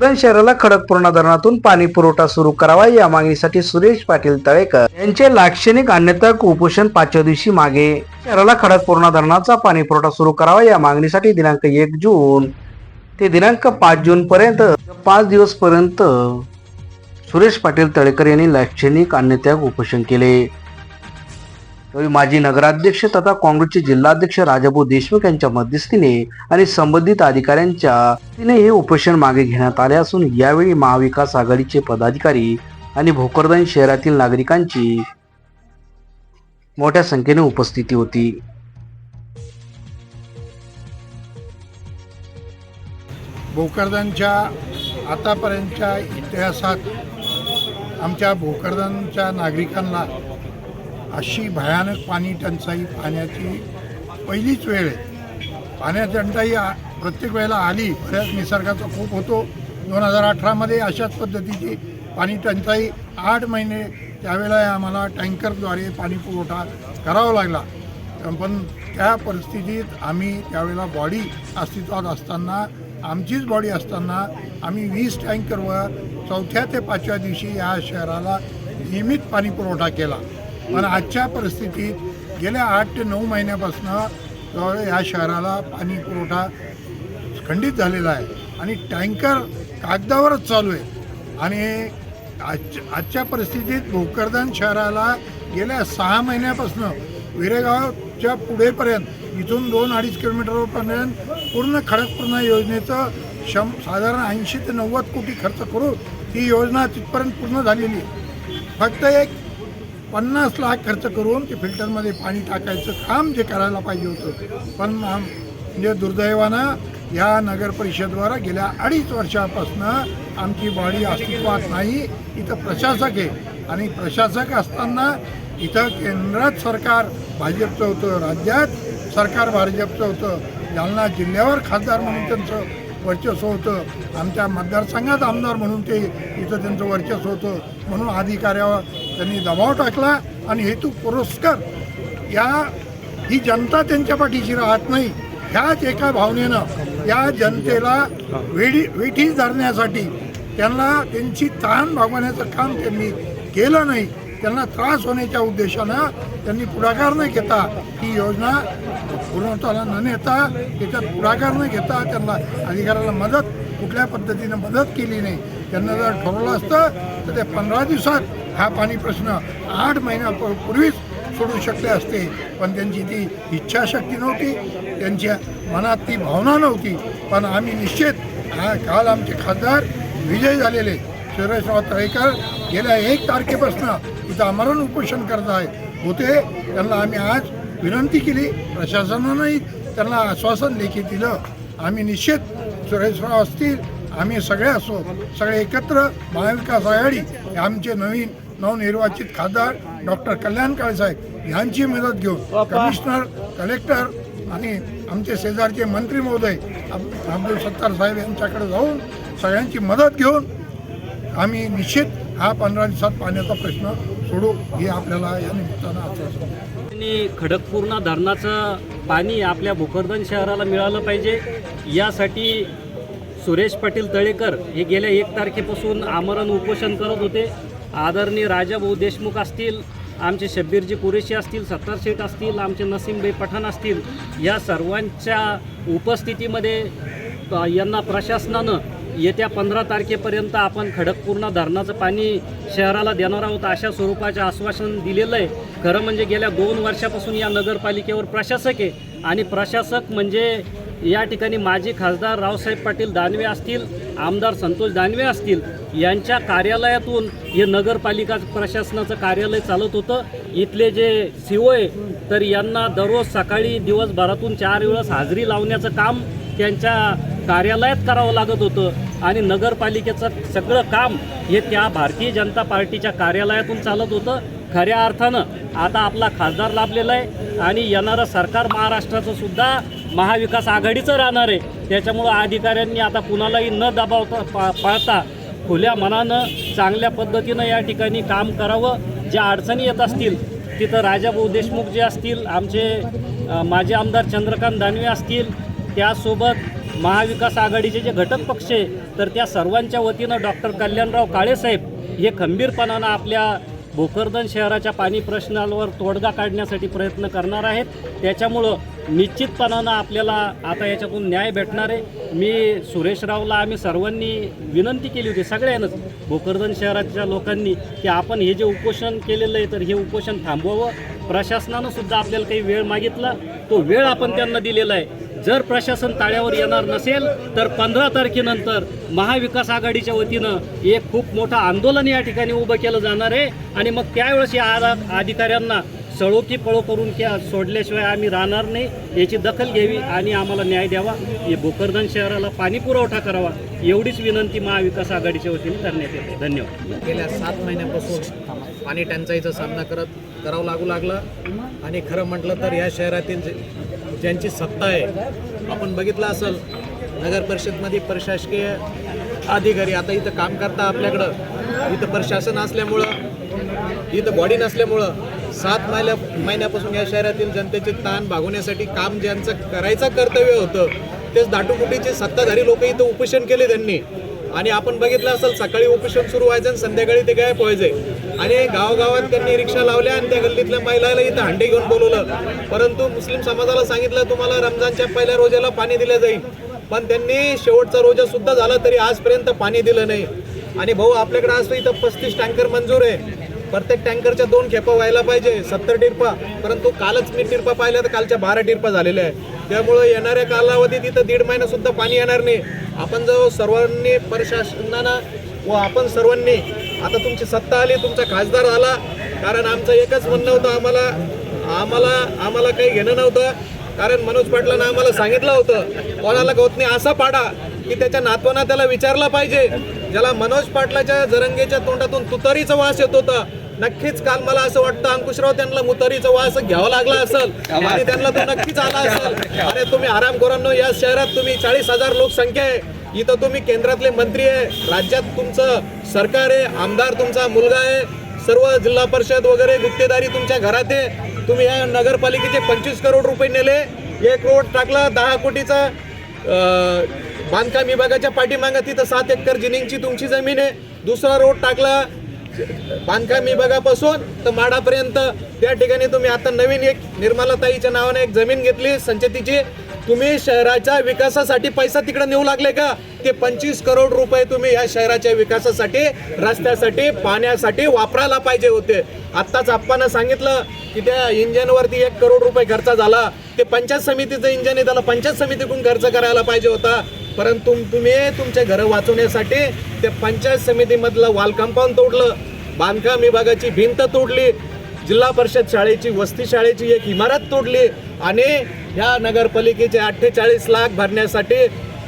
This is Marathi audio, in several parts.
उरण शहराला खडकपूर्णा धरणातून पाणी पुरवठा सुरू करावा या मागणीसाठी सुरेश पाटील तळेकर यांचे लाक्षणिक अन्यथा उपोषण पाचव्या दिवशी मागे. शहराला खडकपूर्णा धरणाचा पाणी पुरवठा सुरू करावा या मागणीसाठी दिनांक एक जून ते दिनांक पाच जून पर्यंत पाच दिवस पर्यंत सुरेश पाटील तळेकर यांनी लाक्षणिक अन्यत्याग उपोषण केले. यावेळी माजी नगराध्यक्ष तथा काँग्रेसचे जिल्हाध्यक्ष राजाभाऊ देशमुख यांच्या मध्यस्थीने आणि संबंधित अधिकाऱ्यांच्या तिने हे उपोषण मागे घेण्यात आले असून यावेळी महाविकास आघाडीचे पदाधिकारी आणि भोकरदन शहरातील नागरिकांची मोठ्या संख्येने उपस्थिती होती. भोकरदनच्या आतापर्यंतच्या इतिहासात आमच्या भोकरदनच्या नागरिकांना अशी भयानक पाणी टंचाई पाण्याची पहिलीच वेळ आहे. पाण्याची टंचाई प्रत्येक वेळेला आली बऱ्याच निसर्गाचा खूप होतो. दोन हजार अठरामध्ये अशाच पद्धतीची पाणी टंचाई आठ महिने त्यावेळेला आम्हाला टँकरद्वारे पाणी पुरवठा करावा लागला. पण त्या परिस्थितीत आम्ही त्यावेळेला बॉडी अस्तित्वात असताना आमचीच बॉडी असताना आम्ही वीस टँकरवर चौथ्या ते पाचव्या दिवशी या शहराला नियमित पाणी पुरवठा केला. पण आजच्या परिस्थितीत गेल्या आठ ते नऊ महिन्यापासून जवळ या शहराला पाणी पुरवठा खंडित झालेला आहे आणि टँकर कागदावरच चालू आहे. आणि आज आजच्या परिस्थितीत भोकरदन शहराला गेल्या सहा महिन्यापासून विरेगावच्या पुढेपर्यंत इथून दोन अडीच किलोमीटरपर्यंत पूर्ण खडकपूर्ण योजनेचं शं साधारण ऐंशी ते नव्वद कोटी खर्च करून ही योजना तिथपर्यंत पूर्ण झालेली फक्त एक पन्नास लाख खर्च करून ते फिल्टरमध्ये पाणी टाकायचं काम जे करायला पाहिजे होतं. पण म्हणजे दुर्दैवानं या नगर गेल्या अडीच वर्षापासून आमची बॉडी अस्तित्वात नाही. इथं प्रशासक आहे. आणि प्रशासक असताना इथं केंद्रात सरकार भाजपचं होतं राज्यात सरकार भाजपचं होतं. जालना जिल्ह्यावर खासदार म्हणून त्यांचं वर्चस्व होतं. आमच्या मतदारसंघात आमदार म्हणून ते इथं त्यांचं वर्चस्व होतं. म्हणून अधिकाऱ्यावर त्यांनी दबाव टाकला आणि हेतू पुरस्कार या ही जनता त्यांच्या पाठीशी राहत नाही. ह्याच एका भावनेनं या जनतेला वेडी वेठी धरण्यासाठी त्यांना त्यांची ताण भागवण्याचं काम त्यांनी केलं नाही. त्यांना त्रास होण्याच्या उद्देशानं त्यांनी पुढाकार न घेता ही योजना पूर्णत्वाला न नेता त्याच्यात पुढाकार न घेता त्यांना अधिकाऱ्याला मदत कुठल्या पद्धतीनं मदत केली नाही त्यांना जर ठरवलं असतं तर ते पंधरा दिवसात हा पाणी प्रश्न आठ महिन्यापूर्वीच सोडू शकले असते. पण त्यांची ती इच्छाशक्ती नव्हती. त्यांच्या मनात ती भावना नव्हती. पण आम्ही निश्चित हा काल आमचे खासदार विजय झालेले. सुरेशराव तळेकर गेल्या एक तारखेपासून इथं आमरण उपोषण करत आहे. होते त्यांना आम्ही आज विनंती केली. प्रशासनानंही त्यांना आश्वासन लेखी दिलं. आम्ही निश्चित सुरेशराव असतील आम्ही सगळे असो सगळे एकत्र महाविकास आघाडी आमचे नवीन नवनिर्वाचित खासदार डॉक्टर कल्याण काळेसाहेब यांची मदत घेऊन कमिशनर कलेक्टर आणि आमचे शेजारचे मंत्री महोदय अब्दुल सत्तार साहेब यांच्याकडे जाऊन सगळ्यांची मदत घेऊन आम्ही निश्चित हा पंधरा दिवसात पाण्याचा प्रश्न सोडू हे आपल्याला या निमित्तानं आश्वासन. आणि खडकपूर्णा धरणाचं पाणी आपल्या भोकरदन शहराला मिळालं पाहिजे. यासाठी सुरेश पाटील तळेकर हे गेल्या एक तारखेपासून आमरण उपोषण करत होते. आदरणीय राजाभाऊ देशमुख असतील आमचे शब्बीरजी कुरेशी असतील सत्तार शेठ असतील आमचे नसीमबाई पठाण असतील या सर्वांच्या उपस्थितीमध्ये यांना प्रशासनानं येत्या पंधरा तारखेपर्यंत आपण खडकपूर्ण धरणाचं पाणी शहराला देणार आहोत अशा स्वरूपाचे आश्वासन दिलेलं आहे. खरं म्हणजे गेल्या दोन वर्षापासून या नगरपालिकेवर प्रशासक आहे आणि प्रशासक म्हणजे या ठिकाणी माजी खासदार रावसाहेब पाटील दानवे असतील आमदार संतोष दानवे असतील यांच्या कार्यालयातून हे नगरपालिका प्रशासनाचं कार्यालय चालत होतं. इथले जे सी आहे तर यांना दररोज सकाळी दिवसभरातून चार वेळेस हाजरी लावण्याचं काम त्यांच्या कार्यालयात करावं लागत होतं. आणि नगरपालिकेचं सगळं काम हे त्या भारतीय जनता पार्टीच्या कार्यालयातून चालत होतं. खऱ्या अर्थानं आता आपला खासदार लाभलेला आहे आणि येणारं सरकार महाराष्ट्राचं सुद्धा महाविकास आघाडीचं राहणार आहे. त्याच्यामुळं अधिकाऱ्यांनी आता कुणालाही न दबावता पा पाळता खुल्या मनानं चांगल्या पद्धतीनं या ठिकाणी काम करावं. ज्या अडचणी येत असतील तिथं राजाभाऊ देशमुख जे असतील आमचे माजी आमदार चंद्रकांत दानवे असतील त्यासोबत महाविकास आघाडीचे जे घटक पक्ष आहे तर त्या सर्वांच्या वतीनं डॉक्टर कल्याणराव काळेसाहेब हे खंबीरपणानं आपल्या भोकरदन शहराच्या पाणी प्रश्नावर तोडगा काढण्यासाठी प्रयत्न करणार आहेत. त्याच्यामुळं निश्चितपणानं आपल्याला आता याच्यातून न्याय भेटणार आहे. मी सुरेश रावला आम्ही सर्वांनी विनंती केली होती सगळ्यांनाच भोकरदन शहराच्या लोकांनी की आपण हे जे उपोषण केलेलं आहे तर हे उपोषण थांबवावं. प्रशासनानं सुद्धा आपल्याला काही वेळ मागितला. तो वेळ आपण त्यांना दिलेला आहे. जर प्रशासन ताळ्यावर येणार नसेल तर पंधरा तारखेनंतर महाविकास आघाडीच्या वतीनं एक खूप मोठं आंदोलन या ठिकाणी उभं केलं जाणार आहे. आणि मग त्यावेळेस या आधा- अधिकाऱ्यांना सळो की पळो करून त्या सोडल्याशिवाय आम्ही राहणार नाही याची दखल घ्यावी आणि आम्हाला न्याय द्यावा. हे भोकरदन शहराला पाणी पुरवठा करावा एवढीच विनंती महाविकास आघाडीच्या वतीने करण्यात येते. धन्यवाद. गेल्या सात महिन्यापासून पाणी टंचाईचा सामना करत करावं लागू लागला. आणि खरं म्हटलं तर या शहरातील ज्यांची सत्ता आहे. आपण बघितलं असेल नगर परिषदमध्ये प्रशासकीय अधिकारी आता इथं काम करता आपल्याकडं. इथं प्रशासन असल्यामुळं इथं बॉडी नसल्यामुळं सात महिन्या महिन्यापासून या शहरातील जनतेचे ताण भागवण्यासाठी काम ज्यांचं करायचं कर्तव्य होतं तेच दाटूकुटीचे सत्ताधारी लोक इथं उपोषण केले त्यांनी. आणि आपण बघितलं असेल सकाळी उपोषण सुरू व्हायचं आणि संध्याकाळी ते गायब व्हायचे. आणि गावगावात त्यांनी रिक्षा लावल्या आणि त्या गल्लीतल्या महिलाला इथं हांडे घेऊन बोलवलं. परंतु मुस्लिम समाजाला सांगितलं तुम्हाला रमजानच्या पहिल्या रोजाला पाणी दिलं जाईल. पण त्यांनी शेवटचा रोजा सुद्धा झाला तरी आजपर्यंत पाणी दिलं नाही. आणि भाऊ आपल्याकडे असं इथं पस्तीस टँकर मंजूर आहे. प्रत्येक टँकरच्या दोन खेपा व्हायला पाहिजे सत्तर टिरपा परंतु कालच मी टिरपा पाहिल्या तर कालच्या बारा टिरपा झालेल्या आहे त्यामुळे येणाऱ्या कालावधीत इथं दीड महिना सुद्धा पाणी येणार नाही. आपण जो सर्वांनी प्रशासनानं व आपण सर्वांनी आता तुमची सत्ता आली तुमचा खासदार आला. कारण आमचं एकच म्हणणं होतं आम्हाला आम्हाला आम्हाला काही घेणं नव्हतं. कारण मनोज पाटलांना आम्हाला सांगितलं होतं कोणाला गवत नाही असा पाडा की त्याच्या नातवानं त्याला विचारलं पाहिजे. ज्याला मनोज पाटलाच्या जरंगेच्या तोंडातून तुतारीचा वास येत होता. नक्कीच काल मला असं वाटतं अंकुशराव त्यांना मुतारीचा वास घ्यावा लागला असेल आणि त्यांना तो नक्कीच आला असेल. अरे तुम्ही आरामखोरांनो या शहरात तुम्ही चाळीस हजार लोकसंख्या आहे. इथं तुम्ही केंद्रातले मंत्री आहे राज्यात तुमचं सरकार आहे आमदार तुमचा मुलगा आहे सर्व जिल्हा परिषद वगैरे गुत्तेदारी तुमच्या घरात आहे. तुम्ही या नगरपालिकेचे पंचवीस करोड रुपये नेले एक रोड टाकला दहा कोटीचा बांधकाम विभागाच्या पाठीमागं तिथं सात एकर जिनिंगची तुमची जमीन आहे. दुसरा रोड टाकला बांधकाम विभागापासून तर माडापर्यंत. त्या ठिकाणी तुम्ही आता नवीन एक निर्मलाताईच्या नावाने एक जमीन घेतली संचतीची. तुम्ही शहराच्या विकासासाठी पैसा तिकडे नेऊ लागले का? ते पंचवीस करोड रुपये तुम्ही या शहराच्या विकासासाठी रस्त्यासाठी पाण्यासाठी वापरायला पाहिजे होते. आत्ताच आप्पानं सांगितलं की त्या इंजनवरती एक करोड रुपये खर्च झाला. ते पंचायत समितीचं इंजन आहे त्याला पंचायत समितीकडून खर्च करायला पाहिजे होता. परंतु तुम्ही तुमचे घरं वाचवण्यासाठी ते पंचायत समितीमधलं वाल कंपाऊंड तोडलं. बांधकाम विभागाची भिंत तोडली. जिल्हा परिषद शाळेची वस्ती शाळेची एक इमारत तोडली आणि ह्या नगरपालिकेचे अठ्ठेचाळीस लाख भरण्यासाठी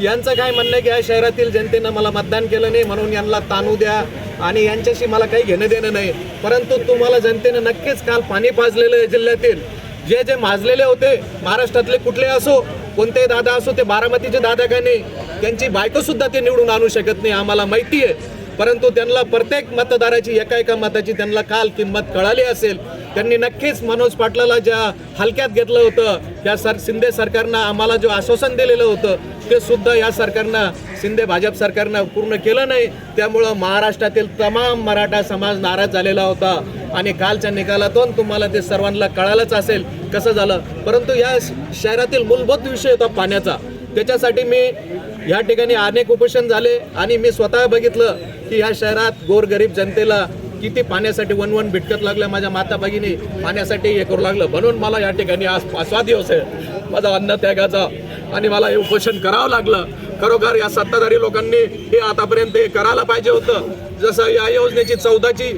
यांचं काय म्हणणं आहे की या शहरातील जनतेनं मला मतदान केलं नाही म्हणून यांना ताणू द्या आणि यांच्याशी मला काही घेणं देणं नाही. परंतु तुम्हाला जनतेनं नक्कीच काल पाणी पाजलेलं आहे जिल्ह्यातील. जे जे माजलेले होते महाराष्ट्रातले कुठले असो कोणते दादा असो ते बारामतीचे दादा का नाही त्यांची बायकोसुद्धा ते निवडून आणू शकत नाही आम्हाला माहिती आहे. परंतु त्यांना प्रत्येक मतदाराची एका एका मताची त्यांना काल किंमत कळाली असेल. त्यांनी नक्कीच मनोज पाटलाला ज्या हलक्यात घेतलं होतं त्या सर शिंदे सरकारनं आम्हाला जो आश्वासन दिलेलं होतं ते सुद्धा या सरकारनं शिंदे भाजप सरकारनं पूर्ण केलं नाही. त्यामुळं महाराष्ट्रातील तमाम मराठा समाज नाराज झालेला होता. आणि कालच्या निकालातून तुम्हाला ते सर्वांना कळालंच असेल कसं झालं. परंतु या श- शहरातील मूलभूत विषय होता पाण्याचा. त्याच्यासाठी मी या ठिकाणी अनेक उपोषण झाले आणि मी स्वतः बघितलं की या शहरात गोरगरीब जनतेला किती पाण्यासाठी वनवन भिटकत लागलं माझ्या माता भगिनी पाण्यासाठी हे करू लागलं. म्हणून मला या ठिकाणी आज पाचवा दिवस आहे. माझा अन्न त्यागाचा आणि मला हे उपोषण करावं लागलं. खरोखर या सत्ताधारी लोकांनी हे आतापर्यंत हे करायला पाहिजे होतं. जसं या योजनेची चौदाची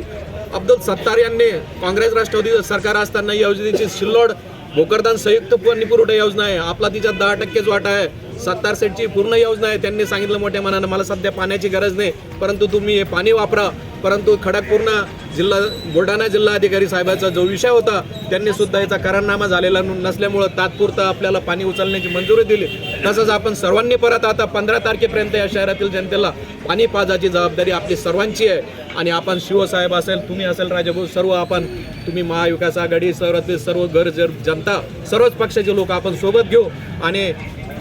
अब्दुल सत्तार यांनी काँग्रेस राष्ट्रवादी सरकार असताना या योजनेची शिल्लोड भोकरदान संयुक्त पुरवठा योजना आहे. आपला तिच्यात दहा टक्केच वाटा आहे. सत्तार सेटची पूर्ण योजना आहे. त्यांनी सांगितलं मोठ्या मनानं मला सध्या पाण्याची गरज नाही परंतु तुम्ही हे पाणी वापरा. परंतु खडकपूर्ण जिल्हा बुलढाणा जिल्हा अधिकारी साहेबाचा जो विषय होता त्यांनी सुद्धा याचा करारनामा झालेला नसल्यामुळं तात्पुरतं आपल्याला पाणी उचलण्याची मंजुरी दिली. तसंच आपण सर्वांनी परत आता पंधरा तारखेपर्यंत या शहरातील जनतेला पाणी पाजाची जबाबदारी आपली सर्वांची आहे. आणि आपण शिवसाहेब असेल तुम्ही असेल राजाभाऊ सर्व आपण तुम्ही महाविकास आघाडी सर्वातील सर्व घर जर जनता सर्वच पक्षाचे लोक आपण सोबत घेऊ. आणि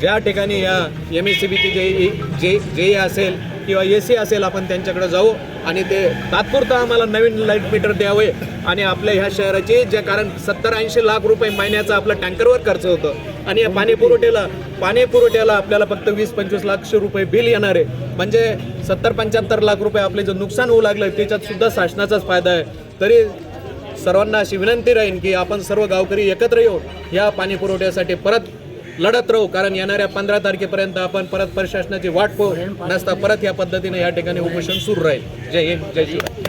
ज्या ठिकाणी या एम एस सी बीचे जे जे जे असेल किंवा ए सी असेल आपण त्यांच्याकडे जाऊ आणि ते तात्पुरतं आम्हाला नवीन लाइट मीटर द्यावे आणि आपल्या ह्या शहराचे जे कारण सत्तर ऐंशी लाख रुपये महिन्याचा आपला टँकरवर खर्च होतो. आणि या पाणी पुरवठ्याला पाणी पुरवठ्याला आपल्याला फक्त वीस पंचवीस लाखशे रुपये बिल येणार आहे. म्हणजे सत्तर पंच्याहत्तर लाख रुपये आपले जे नुकसान होऊ लागलं त्याच्यात सुद्धा शासनाचाच फायदा आहे. तरी सर्वांना अशी विनंती राहीन की आपण सर्व गावकरी एकत्र येऊ या पाणी पुरवठ्यासाठी परत लढत राहू कारण येणाऱ्या पंधरा तारखेपर्यंत आपण परत प्रशासनाची वाट पाहू. नसता परत या पद्धतीने या ठिकाणी उपोषण सुरू राहील. जय हिंद जय शिवराय.